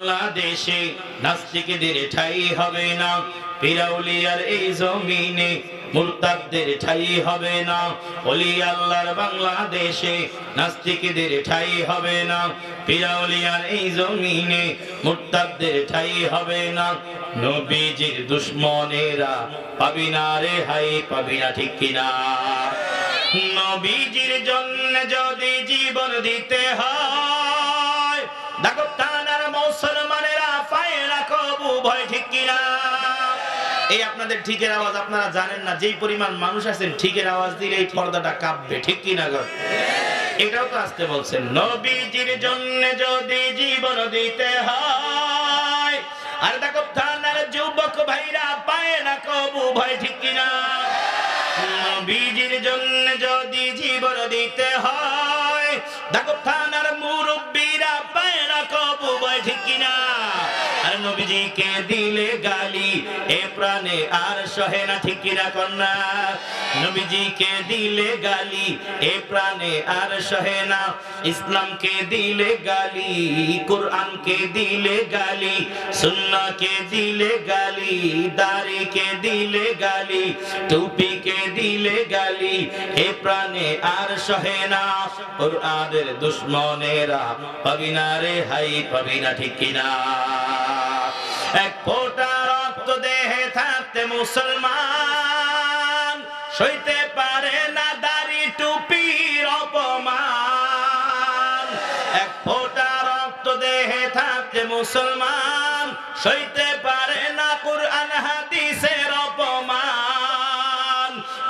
বাংলাদেশে নাস্তিকদের ঠাই হবে না। পিরাউলিয়ার এই জমিনে মুরতাদদের ঠাই হবে না। অলি আল্লাহর বাংলাদেশে নাস্তিকদের ঠাই হবে না। পিরাউলিয়ার এই জমিনে মুরতাদদের ঠাই হবে না। নবীজির দুশ্মনেরা পাবি না রে হাই পাবি না ঠিক কিনা। নবীজির জন্য যদি জীবন দিতে হয় ভয় ঠিক কিনা? এই আপনাদের ঠিকের আওয়াজ আপনারা জানেন না, যেই পরিমাণ মানুষ আছেন, ঠিকের আওয়াজ দিলে এই পর্দাটা কাঁপবে। ঠিক কিনা গো? এটাও তো আসতে বলছেন, নবীজির জন্য যদি জীবন দিতে হয়, আর দেখো থানার যুবক ভাইরা পায় না কবু ভয় ঠিক কিনা? নবীজির জন্য যদি জীবন দিতে হয়, দেখো থানার মুরব্বীরা পায় না কবু ভয় ঠিক কিনা? নবীজিকে দিলে গালি, এ প্রাণে আর সহে না, ঠিক কিনা কন্যা? নবীজিকে দিলে গালি, এ প্রাণে আর সহে না। ইসলামকে দিলে গালি, কোরআনকে দিলে গালি, সুন্নাহকে দিলে গালি, দাড়িকে দিলে গালি, টুপিকে দিলে গালি, এ প্রাণে আর সহে না। কোরআনের দুশ্মনেরা পাবি না রে হাই, পাবি না, ঠিক কিনা? এক ফোঁটা রক্ত দেহে থাকতে মুসলমান, সইতে পারে না দাড়ি টুপির অপমান। এক ফোঁটা রক্ত দেহে থাকতে মুসলমান, সইতে পারে না কুরআন অপমান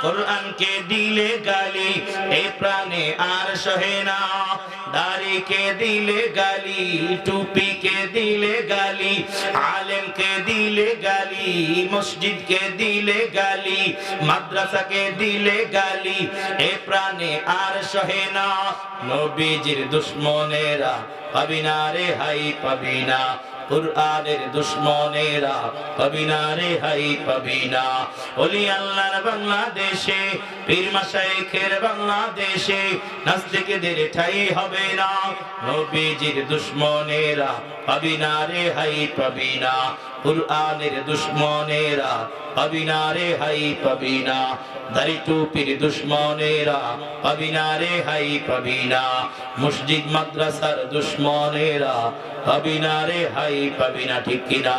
কোরআনকে দিলে গালি, এই প্রাণে আর সহে না। দাড়িকে দিলে গালি, টুপিকে দিলে গালি, আলেমকে দিলে গালি, মসজিদকে দিলে গালি, মাদ্রাসাকে দিলে গালি, এ প্রাণে আর সহে না। নবীজির দুশ্মনেরা পাবি না রে হাই, পাবি না। কুরআনের দুশ্মনেরা পাবি না রে হাই, পাবি না। ওলি আল্লাহর বাংলাদেশে, পীর মাশাইখের বাংলাদেশে নাস্তিকদের ঠাই হবে না। নবীজির দুশ্মনেরা পাবি না রে হাই, পাবি না। কুরআনের দুশ্মনেরা পাবি না রে হাই পাবিনা দাড়ি টুপির দুশ্মনেরা পাবি না রে হাই পাবিনা মসজিদ, মাদ্রাসার দুশ্মনেরা পাবি রে হাই পাবিনা ঠিক কিনা?